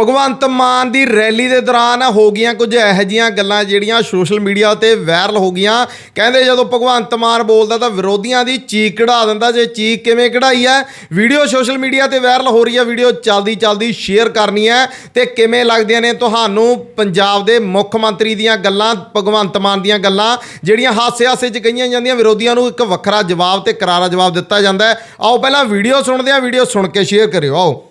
ਭਗਵੰਤ ਮਾਨ ਦੀ rally ਦੇ ਦੌਰਾਨ ਹੋ ਗਈਆਂ ਕੁਝ ਇਹੋ ਜਿਹੀਆਂ ਗੱਲਾਂ ਜਿਹੜੀਆਂ ਸੋਸ਼ਲ ਮੀਡੀਆ ਤੇ ਵਾਇਰਲ ਹੋ ਗਈਆਂ। ਕਹਿੰਦੇ ਜਦੋਂ ਭਗਵੰਤ ਮਾਨ ਬੋਲਦਾ ਤਾਂ ਵਿਰੋਧੀਆਂ ਦੀ ਚੀਕ ਕਢਾ ਦਿੰਦਾ ਜੇ ਚੀਕ ਕਿਵੇਂ ਕਢਾਈ ਹੈ? ਵੀਡੀਓ ਸੋਸ਼ਲ ਮੀਡੀਆ ਤੇ ਵਾਇਰਲ ਹੋ ਰਹੀ ਹੈ। ਵੀਡੀਓ ਚੱਲਦੀ ਚੱਲਦੀ ਸ਼ੇਅਰ ਕਰਨੀ ਹੈ ਤੇ ਕਿਵੇਂ ਲੱਗਦੀਆਂ ਨੇ ਤੁਹਾਨੂੰ ਪੰਜਾਬ ਦੇ ਮੁੱਖ ਮੰਤਰੀ ਦੀਆਂ ਗੱਲਾਂ, ਭਗਵੰਤ ਮਾਨ ਦੀਆਂ ਗੱਲਾਂ, ਜਿਹੜੀਆਂ ਹਾਸੇ ਹਾਸੇ 'ਚ ਕਹੀਆਂ ਜਾਂਦੀਆਂ, ਵਿਰੋਧੀਆਂ ਨੂੰ ਇੱਕ ਵੱਖਰਾ ਜਵਾਬ ਤੇ ਕਰਾਰਾ ਜਵਾਬ ਦਿੱਤਾ ਜਾਂਦਾ ਆਓ ਪਹਿਲਾਂ ਵੀਡੀਓ ਸੁਣਦੇ ਹਾਂ, ਵੀਡੀਓ ਸੁਣ ਕੇ ਸ਼ੇਅਰ ਕਰਿਓ। ਆਓ।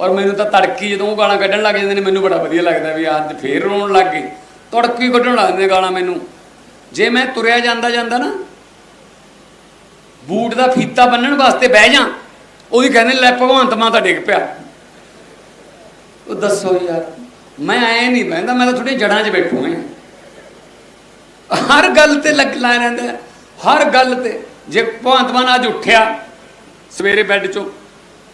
ਔਰ ਮੈਨੂੰ ਤਾਂ ਤੜਕੀ ਜਦੋਂ ਉਹ ਗਾਲਾਂ ਕੱਢਣ ਲੱਗ ਜਾਂਦੇ ਨੇ, ਮੈਨੂੰ ਬੜਾ ਵਧੀਆ ਲੱਗਦਾ ਵੀ ਅੱਜ ਫੇਰ ਰੋਣ ਲੱਗ ਗਏ। ਤੜਕੀ ਕੱਢਣ ਲੱਗ ਜਾਂਦੇ ਗਾਲਾਂ ਮੈਨੂੰ। ਜੇ ਮੈਂ ਤੁਰਿਆ ਜਾਂਦਾ ਜਾਂਦਾ ਨਾ, ਬੂਟ ਦਾ ਫੀਤਾ ਬੰਨਣ ਵਾਸਤੇ ਬਹਿ ਜਾ ਉਹਦੀ ਕਹਿੰਦੇ ਲੈ ਭਗਵੰਤ ਮਾਨ ਤਾਂ ਡਿੱਗ ਪਿਆ। ਉਹ ਦੱਸੋ ਯਾਰ, ਮੈਂ ਐ ਨਹੀਂ ਬਹਿੰਦਾ, ਮੈਂ ਤਾਂ ਥੋੜੀ ਜੜਾਂ 'ਚ ਬੈਠੂ ਹਾਂ ਹਰ ਗੱਲ ਤੇ ਲੱਗ ਲਾ ਰਹਿੰਦਾ ਹੈ। ਹਰ ਗੱਲ ਤੇ। ਜੇ ਭਗਵੰਤ ਮਾਨ ਅੱਜ ਉੱਠਿਆ ਸਵੇਰੇ ਬੈੱਡ 'ਚੋਂ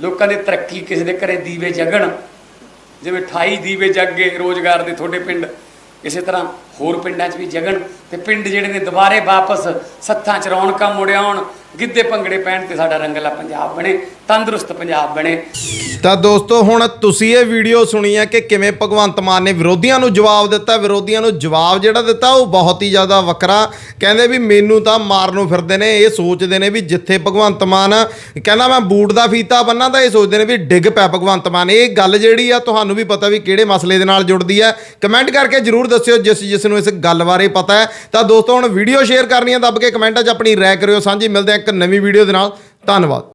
ਲੋਕਾਂ ਦੀ ਤਰੱਕੀ, ਕਿਸੇ ਦੇ ਘਰੇ ਦੀਵੇ ਜਗਣ, ਜਿਵੇਂ 28 ਦੀਵੇ ਜਗ ਗਏ ਰੋਜ਼ਗਾਰ ਦੇ ਤੁਹਾਡੇ ਪਿੰਡ, ਇਸੇ ਤਰ੍ਹਾਂ ਹੋਰ ਪਿੰਡਾਂ 'ਚ ਵੀ ਜਗਣ ਤੇ ਪਿੰਡ ਜਿਹੜੇ ਨੇ ਦੁਬਾਰੇ ਵਾਪਸ ਸੱਥਾਂ 'ਚ ਰੌਣਕਾਂ ਮੁੜ ਗਿੱਧੇ ਭੰਗੜੇ ਪੈਣ ਤੇ ਸਾਡਾ ਰੰਗਲਾ ਪੰਜਾਬ ਬਣੇ, ਤੰਦਰੁਸਤ ਪੰਜਾਬ ਬਣੇ। ਤਾਂ ਦੋਸਤੋ, ਹੁਣ ਤੁਸੀਂ ਇਹ ਵੀਡੀਓ ਸੁਣੀ ਹੈ ਕਿ ਕਿਵੇਂ ਭਗਵੰਤ ਮਾਨ ਨੇ ਵਿਰੋਧੀਆਂ ਨੂੰ ਜਵਾਬ ਦਿੱਤਾ, ਵਿਰੋਧੀਆਂ ਨੂੰ ਜਵਾਬ ਜਿਹੜਾ ਦਿੱਤਾ ਉਹ ਬਹੁਤ ਹੀ ਜ਼ਿਆਦਾ ਵੱਖਰਾ। ਕਹਿੰਦੇ ਵੀ ਮੈਨੂੰ ਤਾਂ ਮਾਰ ਨੂੰ ਫਿਰਦੇ ਨੇ, ਇਹ ਸੋਚਦੇ ਨੇ ਵੀ ਜਿੱਥੇ ਭਗਵੰਤ ਮਾਨ, ਕਹਿੰਦਾ ਮੈਂ ਬੂਟ ਦਾ ਫੀਤਾ ਬੰਨਾ ਤਾਂ ਇਹ ਸੋਚਦੇ ਨੇ ਵੀ ਡਿੱਗ ਪਿਆ ਭਗਵੰਤ ਮਾਨ। ਇਹ ਗੱਲ ਜਿਹੜੀ ਆ, ਤੁਹਾਨੂੰ ਵੀ ਪਤਾ ਵੀ ਕਿਹੜੇ ਮਸਲੇ ਦੇ ਨਾਲ ਜੁੜਦੀ ਹੈ ਕਮੈਂਟ ਕਰਕੇ ਜਰੂਰ ਦੱਸਿਓ ਜਿਸ ਜਿਸ ਨੂੰ ਇਸ ਗੱਲ ਬਾਰੇ ਪਤਾ ਹੈ। ਤਾਂ ਦੋਸਤੋ, ਹੁਣ ਵੀਡੀਓ ਸ਼ੇਅਰ ਕਰਨੀ ਹੈ, ਦੱਬ ਕੇ ਕਮੈਂਟਾਂ 'ਚ ਆਪਣੀ ਰਾਏ ਕਰਿਓ। ਸਾਂਝੀ ਮਿਲਦੇ ਹਾਂ ਇੱਕ ਨਵੀਂ ਵੀਡੀਓ ਦੇ ਨਾਲ। ਧੰਨਵਾਦ।